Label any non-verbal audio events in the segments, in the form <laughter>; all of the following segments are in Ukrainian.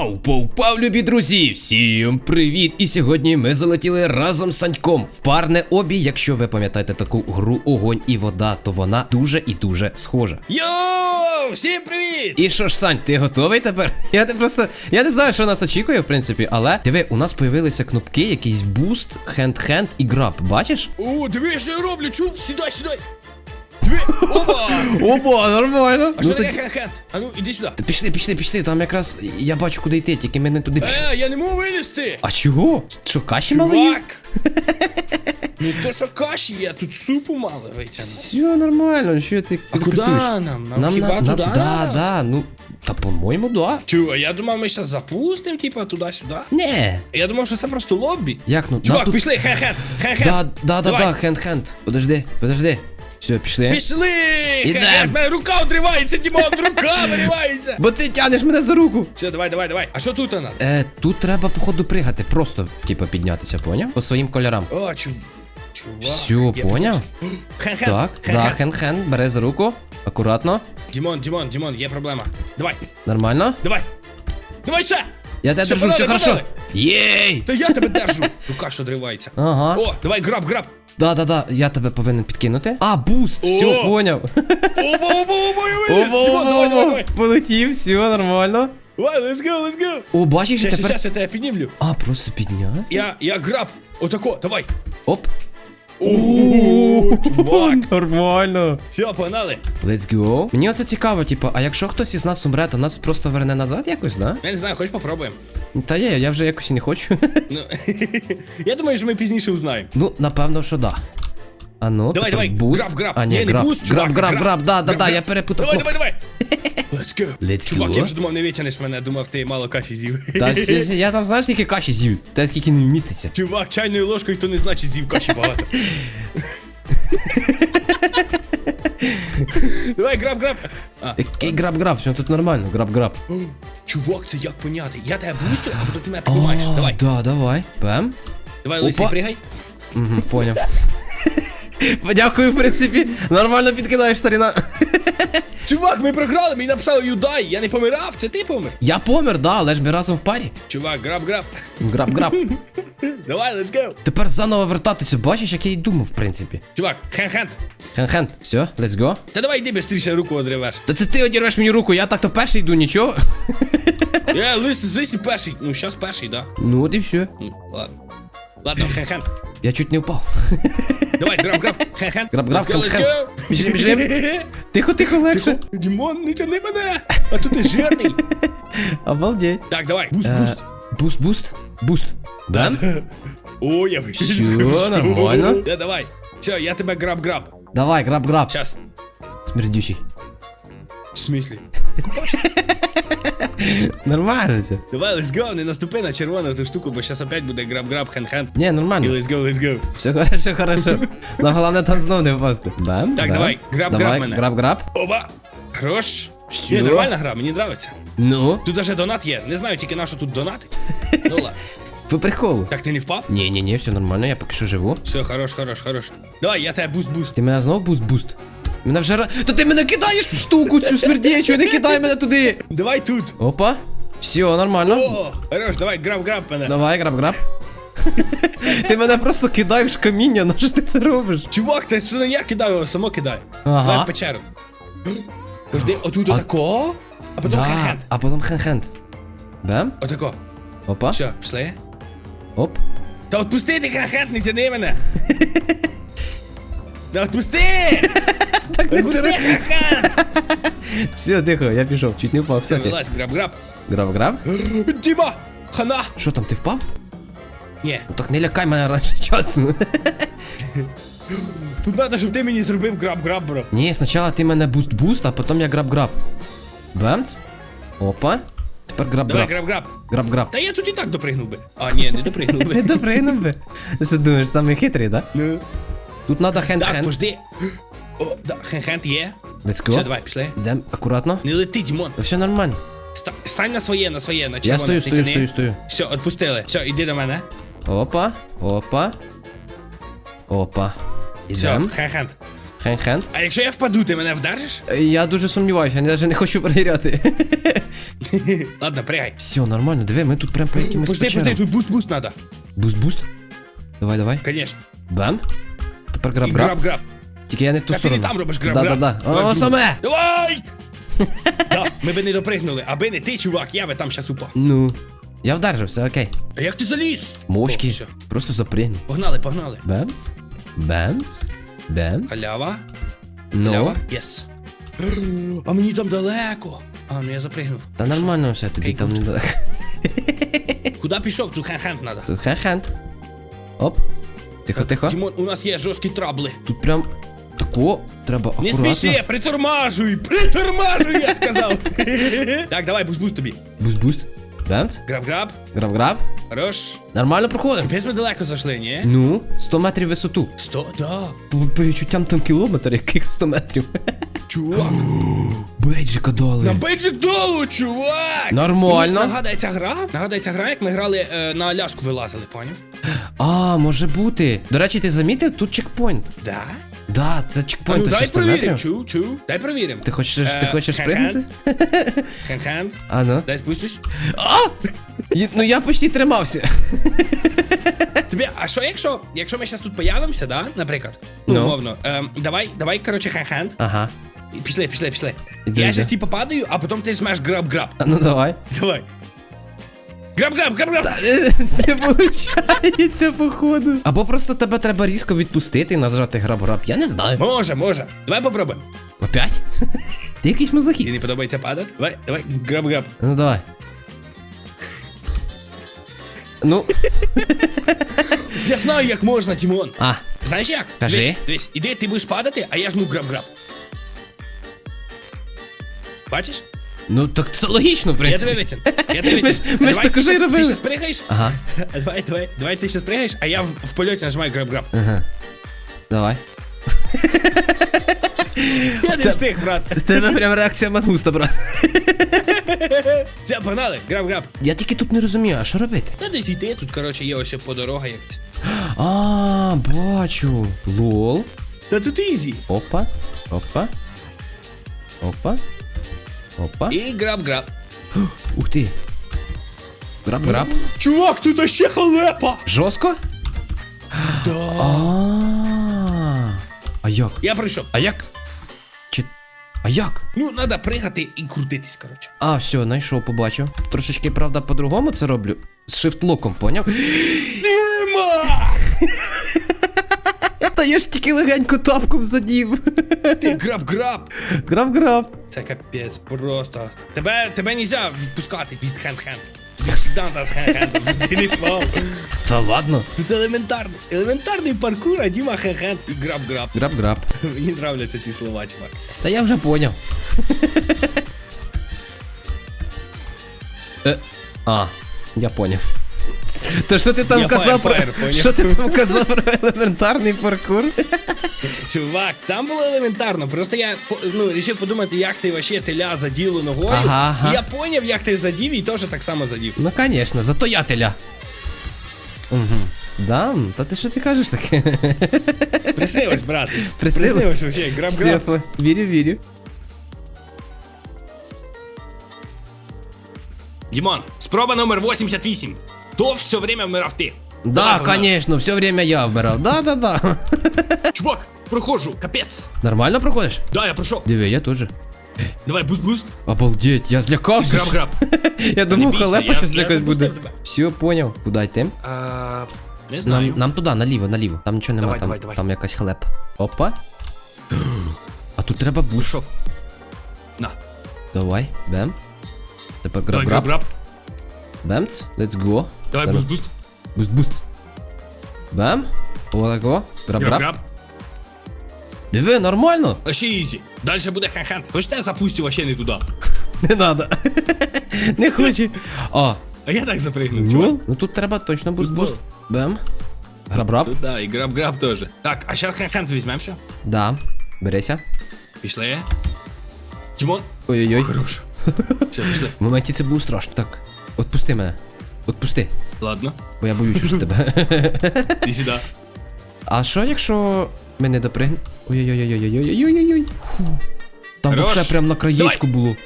Пау, пау, пау, любі друзі! Всім привіт! І сьогодні ми залетіли разом з Саньком в парне обій. Якщо ви пам'ятаєте таку гру Огонь і вода, то вона дуже і дуже схожа. Йоу, всім привіт! І що ж, Сань, ти готовий тепер? <laughs> Я не просто. Я не знаю, що нас очікує, в принципі, але диви, у нас появилися кнопки, якийсь буст, хенд-хенд і граб. Бачиш? О, диви, що я роблю, чув? Сідай, сідай. Диви, опа! Опа, нормально. А що таке хенд-хенд? А ну, іди сюди. Пішли, пішли, пішли. Там якраз я бачу, куди йти, тільки ми не туди пішли. Е, я не можу вилізти. А чого? Що, каші мало? Чувак! Ну то що каші, я тут супу мало витягнув. Все нормально, що ти А куди нам? Нам, Нам хіба туди? да, да, ну, та по-моєму, да. Чу, а я думав, ми зараз запустимо, типа, туди-сюди. Не. Я думав, що це просто лоббі. Як ну? Чувак, на, тут... пішли, хенд-хенд, хенд-хенд. Да, да, да, Давай. да, хенд-хенд. Подожди, подожди. Все, пішли. Пішли! Ідем. Мене рука отривається, Дімон, рука <laughs> виривається. Бо ти тянеш мене за руку. Все, давай, давай, давай. А що тут вона? Е, тут треба, походу, пригати. Просто, типа, піднятися, поняв? По своїм кольорам. О, чув. Чувак. Все, я поняв? Хен-хен. Так, да, хенд-хенд, бери за руку. Акуратно. Дімон, Дімон, Дімон, є проблема. Давай, Нормально. давай. Давай ще! Я тебе держу, все хорошо. Єй! Та я тебе держу. Рука що дривається. Ага. О, давай, граб, граб. Да, да, да, я тебе повинен підкинути. А, буст, все, О! поняв. Оба, оба, оба, я виліз. Дімон, давай, давай, давай. Полетів, все нормально. Давай, let's go, let's go. О, бачиш, Щас, тепер. щас, я тебе піднімлю. А, просто підняти. Я, я граб. Отако, давай. Оп. О, чувак. Нормально. Все, погнали. Let's go. Мені оце цікаво, типу, а якщо хтось із нас умре, то нас просто верне назад якось, да? Я не знаю, хоч попробуємо. Та є, я вже якось і не хочу. Ну, <laughs> я думаю, що ми пізніше узнаємо. ну, напевно, що да. А ну, Давай, тепер давай, буст. граб, граб. А, ні, Ні, не граб, буст, граб, чувак, граб, граб. граб, да, да, Граб, да, граб. я перепутав Давай, давай, давай. Let's go. Let's Чувак, go. я вже думав, не витягнеш мене, думав, ти мало каші з'їв. Та <laughs> сі- я там знаєш, скільки каші з'їв, та скільки не вміститься. Чувак, чайною ложкою то не значить з'їв каші багато. <laughs> Давай, граб, граб. А, Який граб-граб, все тут нормально, граб-граб. чувак, це як поняти? Я тебе бустю, а потім ти мене піднімаєш. А, Давай, Да, давай. Бем. давай, лисий, Опа. пригай. Угу, поняв. <laughs> Дякую, в принципі. Нормально підкидаєш, старіна. Чувак, ми програли, мені написали юдай, я не помирав, це ти помер. Я помер, да, але ж ми разом в парі. Чувак, граб, граб. Граб-граб. <laughs> Давай, let's go. Тепер заново вертатися, бачиш, як я й думав, в принципі. Чувак, хен-хен. Хен-хен, все, let's go. Та давай йди быстріше руку одривеш. Та це ти одірвеш мені руку, я так-то перший йду, нічого. Я лис, звisi перший. Ну, щас перший, да. Ну, от і все. Ну, ладно. Ладно, хен-хен. Я чуть не впав. <laughs> Давай, граб, граб, хен-хен. Граб-граб, Let's go, let's хен-хен. go. Біжим, біжим. Тихо, тихо, легше. Тихо. Дімон, не тяни мене. А то ти жирний. Обалдеть. Так, давай. Буст, Е, буст. Буст, буст, буст. Бем? О, я Всё, нормально. Да, давай. Все, я тебе граб-граб. Давай, граб-граб. Сейчас. Смердючий. В смислі? <laughs> <laughs> Нормально все. Давай, let's go, не наступи на червону ту штуку, бо зараз опять буде граб-граб, хен-хен. Не, І нормально. let's go, let's go. Все хорошо, хорошо. Но головне там знов не впасти. Бем, Так, бем. давай, граб-граб Давай, мене. граб-граб. Оба. Хорош. Всё. Ні, нормальна гра, мені нравиться. Ну, Тут даже донат є. Не знаю тільки на що тут донатить. Ну ладно. <laughs> по приколу. Так ти не впав? Ні, все нормально, я поки що живу. Все, хорош, хорош, хорош. Давай, я тебе буст-буст. Ти мене знову буст-буст. Мене вже. Та ти мене кидаєш в штуку цю смердячу, не кидай мене туди. Давай тут. Опа. Все, нормально. О, хорош, давай, граб-граб мене. Давай, граб-граб. <laughs> Ти мене просто кидаєш каміння, на що ти це робиш? Чувак, ти що не я кидаю, його само кидай. Ага. Давай в печеру. Подожди, отут А- отако, а потім Да, хен-хен. а потім хен-хенд. Бем. Отако. Опа. Все, пішли. Оп. Та отпусти ти хен-хен, не тяни мене. <laughs> Та отпусти! Так не Отпусти Все, тихо, я пішов. Чуть не впав, кстати. вилазь, граб-граб. Граб-граб. Діма! Хана! Що там, ти впав? Ні, Ну так не лякай мене раніше часу. тут треба, щоб ти мені зробив граб-граб, бро. Ні, спочатку ти мене буст-буст, а потім я граб-граб. Бемц. Опа. Тепер Давай, граб-граб. граб-граб. Граб-граб. Та я тут і так допригнув би. А, ні, не допригнув Не би. <laughs> допригнув би. Ти що думаєш, самий хитрий, да? Ну. Тут надо Так, хенд-хенд. пожди. О, да, хен-хен є. Let's Все, давай, пішли. Йдем акуратно. Не лети, Дімон. Все нормально. Ста- Стань на своє, на своє, на Я червоне. стою, стою, тяни. стою, стою. Все, отпустили. Все, іди до мене. Опа, опа. Опа. Все, Ідем. хен-хен. Хенд-хенд. А якщо я впаду, ти мене вдержиш? Я дуже сумніваюся, я навіть не хочу перевіряти. Ладно, пригай. Все, нормально, диви, ми тут прям по якимось Пожди, пожди, печерам. тут буст-буст надо. Буст-буст. Давай, давай. Конечно. Бам. Тепер І граб-граб. граб-граб. Тільки я не в ту Як ти не сторону. там робиш граб-граб? Да-да-да. О, саме! Давай! <laughs> Да, ми би не допригнули, аби не ти, чувак, я би там щас упав. Ну. Я вдарив, все окей. А як ти заліз? О, Мовчки. все. Просто запригну. Погнали, погнали. Бемц. Бемц. Бемц. Халява. Ну. Халява. Єс. А мені там далеко. А, ну я запригнув. Та нормально все, тобі там недалеко. <laughs> Куди пішов? Тут хен-хен надо. Тут хенд. Оп. Тихо, тихо. Дімон, у нас є жорсткі трабли. Тут прям тако треба Не акуратно. спіши, притормажуй, притормажуй, я сказав. <laughs> так, давай, буст-буст тобі. Буст-буст. Бемц. Граб-граб. Граб-граб. Хорош. Нормально проходимо. Без ми далеко зайшли, ні? Ну, 100 метрів висоту. Сто, да. По, по відчуттям там кілометр, яких 100 метрів. Чувак. <gasps> Бейджика дали. На бейджик долу, чувак! Нормально. Мені Нагадується гра. Нагадується гра, як ми грали е, на Аляску вилазили, поняв? <gasps> А, може бути. До речі, ти замітив тут чекпоінт? Да? Да, це А чекпоінт ну дай провіримо, чу, чу. Дай провіримо. Ти хочеш, ти Е, хочеш спригнути? Хенд-хенд. <laughs> А, ну. Дай спустюсь. Є- Ну я почти тримався. Тобі, а що якщо, якщо ми зараз тут появимося, да, наприклад, ну, Ну. умовно, ем, давай, давай, коротше, хенд-хенд. Ага. Пішли, пішли, пішли. Я зараз типу падаю, а потім ти жмеш граб-граб. А ну давай. Давай. Граб-граб, граб-граб. <laughs> Не виходить, походу. Або просто тебе треба різко відпустити і нажати граб-граб. Я не знаю. Може, може. Давай попробуємо. Опять? <laughs> Ти якийсь Тобі не подобається падати? Давай, давай, граб-граб. Ну давай. Ну, Я знаю, як можна, Тімон. а, Знаєш як? Кажи. Дивись, дивись, іди, ти будеш падати, а я жму граб-граб. Бачиш? Ну так це логічно, в Я принципі. тебе витягну. Я тебе Ми ж- витягну. ми ж Давай так ти уже й щас- робили. Ти щас пригаєш? Ага, <laughs> Давай, давай, давай ти щас пригаєш, а я в, в польоті нажимаю граб-граб. ага. Давай. <laughs> Я не встиг, брат. З тебе прям реакція мангуста, брат. <laughs> Все, погнали, граб-граб. Я тільки тут не розумію, а що робити? Та десь йти, тут, коротше, є ось по дорога якась. А, бачу. Лол. Та тут ізі. Опа. Опа. Опа. Опа. І граб-граб. Ух ти. Граб-граб. Чувак, тут ще халепа! Жорстко? Да. А. А як? Я прийшов. А як? Чи. А як? Ну, треба пригати і крутитись, коротше. А, все, знайшов, побачив. Трошечки, правда, по-другому це роблю. З шифтлоком, поняв? Я ж тільки легенько тапком задів. Ти граб-граб! Граб-граб. Це капець, просто. Тебе, тебе нельзя відпускати від хенд-хенд. Ти не впав. Та ладно. Тут елементарний, елементарний паркур, а Діма хенд-хенд і граб-граб. Граб-граб. Мені нравляться ці слова, чувак. Та я вже поняв. <laughs> Е, а, я поняв. То що ти там Я казав про. фаєр, поняв. Що ти там казав про елементарний паркур? Чувак, там було елементарно. Просто я по- ну, вирішив подумати, як ти вообще теля заділо ногою. Ага, ага. І я поняв, як ти задів, і теж так само задів. Ну, конечно, зато я теля. Угу. Да, та ти що ти кажеш таке? Приснилось, брат. Приснилось? Приснилось вообще, граб-граб. Сефа, вірю, вірю. Дімон, спроба номер 88. То все время вмирав ти. Да, Давай, погнали. конечно, все время я вбирав. Да, да, да. <laughs> Чувак, проходжу, капець. Нормально проходиш? Да, я пройшов. Диви, я теж. Давай, буст-буст. Обалдеть, я злякався. Граб-граб. <laughs> Я думав, бійся, халепа я- щось я якось буде. запустив тебе. Все, поняв. Куди йти? А, не знаю. Нам, нам туди, наліво, наліво. Там нічого нема, Давай, там, давай, давай. там якась халепа. Опа. А тут треба буст. Пішов. На. Давай, бем. Тепер Давай, граб-граб. граб-граб. Бемц, let's go. Давай, буст-буст. Буст, буст. Бем. Отако. Граб-граб. Диви, нормально. Вообще ізі. Дальше буде хенд-хенд. Хочете я запустю вообще не туди. <laughs> Не надо. <laughs> Не хочу. О, А я так запригнув, ну, ну тут треба точно буст-буст. Бем. Граб-граб. Туда, і граб-граб теж. Так, а зараз хенд-хенд візьмемося. Да. Берися. Пішли. Тимон. Ой-ой-ой. Хорош. <laughs> Все, пішли. В моменті це було страшно. Так. Отпусти мене. Отпусти. Ладно. Бо я боюсь уже тебе. <laughs> Іди сюди. А що якщо ми не допригнемо? Ой-ой-ой-ой-ой-ой-ой-ой-ой. Там Хорош. вообще прям на краєчку було.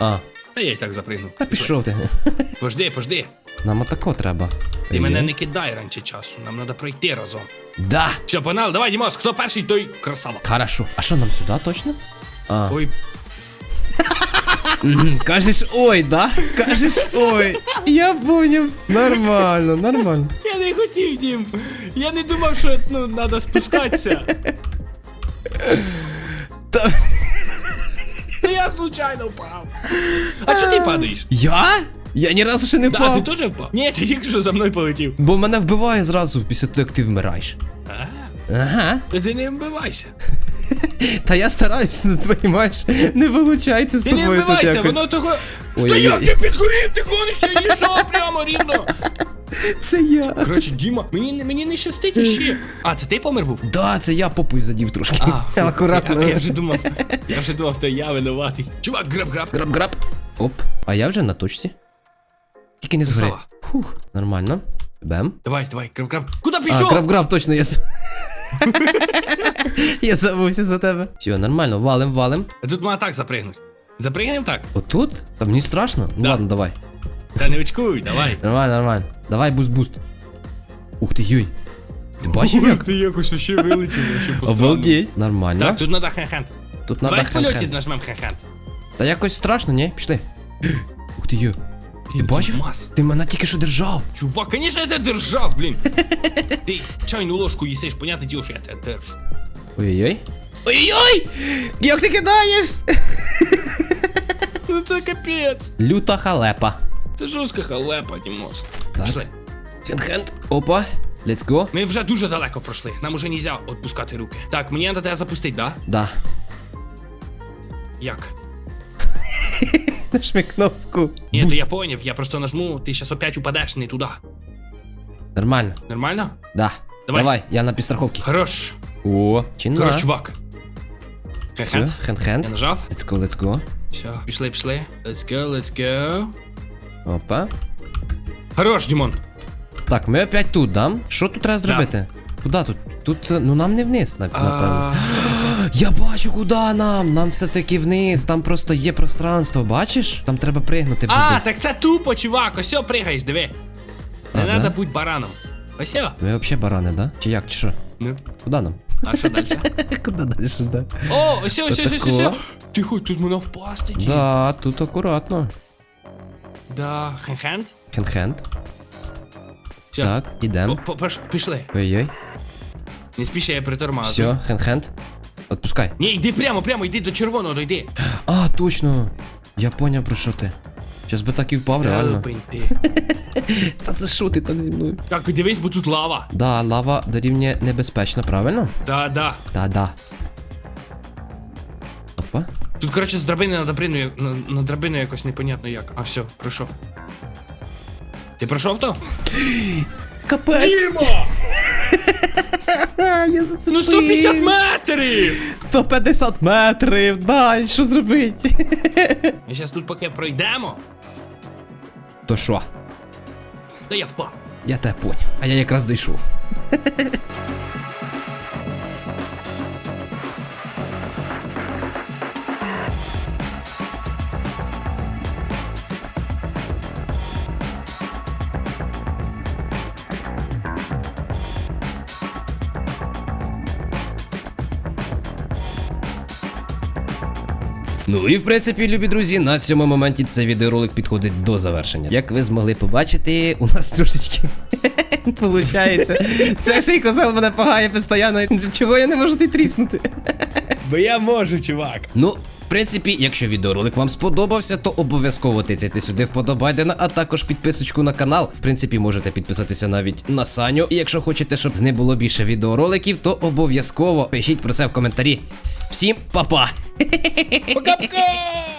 А, Та я й так запригну. Та пішов ти. Пожди, пожди. Нам отако треба. Ти мене не кидай раніше часу. Нам треба пройти разом. Да. Все, погнали, давай, Дімас, хто перший, той красава. Хорошо. А що нам сюди точно? А. Ой, Кажеш ой, да? Кажеш ой. Я поняв. Нормально, нормально. я не хотів, Дім. Я не думав, що ну, треба спускатися. Та... Ну я случайно впав. А чого ти падаєш? Я? Я ні разу ще не Да, впав. ти теж впав? Ні, ти тільки що за мною полетів. Бо мене вбиває зразу після того, як ти вмираєш. А, Ага. та ти не вбивайся. <laughs> Та я стараюся, не розумієш, не виходить з Ти не тобою тут вбивайся, якось. воно того. Ой, Та ой, як ой. ти підгорів, ти гониш, я їжджав прямо рівно. Це я. Коротше, Діма, мені, не- мені не щастить іще. А, це ти помер був? Да, це я попою задів трошки. А, <laughs> Акуратно. Я, я вже думав, я вже думав, то я винуватий. Чувак, граб-граб. Граб-граб. Оп. А я вже на точці. Тільки не згори. Красава. Фух, нормально. Бем. Давай, давай, граб-граб. Куди А, пішов? граб-граб, точно я. <laughs> <laughs> Я забувся за тебе. Все, нормально, валим, валим. А Тут можна так запригнути. Запригнемо так? Отут? Та мені страшно. Ну Да. ладно, давай. Та не очкуй, давай. Нормально, нормально. Давай буст-буст. Ух ти, йой. Ти бачив як? Ти якось ще вилетів, ще Обалдеть. Нормально. Так, тут треба хен-хен. Тут надо Давай в польоті хен-хен. нажмем хен-хен. Та якось страшно, ні? Пішли. <gasps> Ух ти, йой. Ти бачив? Мас. Ти мене тільки що держав. Чувак, конечно, я тебе держав, блін. Ти чайну ложку їсиш, понятне діло, що я тебе держу. Ой-ой-ой. Ой-ой! Як ти кидаєш? Ну це капець. Люта халепа. Це жорстка халепа, Дімос. Так. Пішли. Хенд-хенд. Опа. Let's go. Ми вже дуже далеко пройшли. Нам уже нельзя відпускати руки. Так, мені треба тебе запустити, да? Да. Як? <laughs> Нажми кнопку. Ні, то я поняв, я просто нажму, ти щас опять упадеш не туди. Нормально. Нормально? Да. Давай. Давай, я на підстраховці. Хорош. О, чи Хорош, на. чувак. Все, Хен-хен. Я хенд-хенд. нажав. Let's go, let's go. Все, пішли, пішли. Let's go, let's go. Опа. Хорош, Дімон. Так, ми опять тут, да? Що тут треба зробити? Куда тут? Тут, ну нам не вниз, нап- напевно. <gasps> Я бачу, куди нам. Нам все-таки вниз. Там просто є пространство, бачиш? Там треба пригнути буде. А, так це тупо, чувак, ось пригаєш, диви. Не треба бути бараном. Ось. Ми взагалі барани, да? Чи як, чи що? Ну, Куди нам? А що далі? <laughs> Куди далі, да? О, ось о, ось ось ось ось. Тихо, тут мене впасти. ті. Да, тут акуратно. Да, хен-хенд. Хенд-хенд. Все. Так, ідем. По- по- Пішли. Ой-ой. Не спіши, я притормажу. Все, хенд-хенд. Отпускай. Ні, йди прямо, прямо, йди до червоного, дойди. А, точно. Я поняв про що ти. Щас би так і впав, реально. Лупень ти. <laughs> Та за що ти так зі мною? Так, дивись, бо тут лава. Да, лава дорівнює небезпечно, правильно? Да, да. Да, да. Опа. Тут, коротше, з драбини на драбину, на, на драбину якось непонятно як. А все, пройшов. Ти пройшов то? <gasps> Капець! Дімо! <laughs> Я зацепив! Ну 150 метрів! 150 метрів! Дай, що зробити? <laughs> Ми зараз тут поки пройдемо, То що? то я впав. Я тебе поняв. А я якраз дійшов. <laughs> Ну і в принципі, любі друзі, на цьому моменті цей відеоролик підходить до завершення. Як ви змогли побачити, у нас трошечки <laughs> получається. Це ще й козел мене погає постійно. Чого я не можу ти тріснути? Бо я можу, чувак. Ну, в принципі, якщо відеоролик вам сподобався, то обов'язково тицяйте сюди вподобайдена, а також підписочку на канал. В принципі, можете підписатися навіть на Саню. І якщо хочете, щоб з ним було більше відеороликів, то обов'язково пишіть про це в коментарі. Всім па-па! Пока-пока!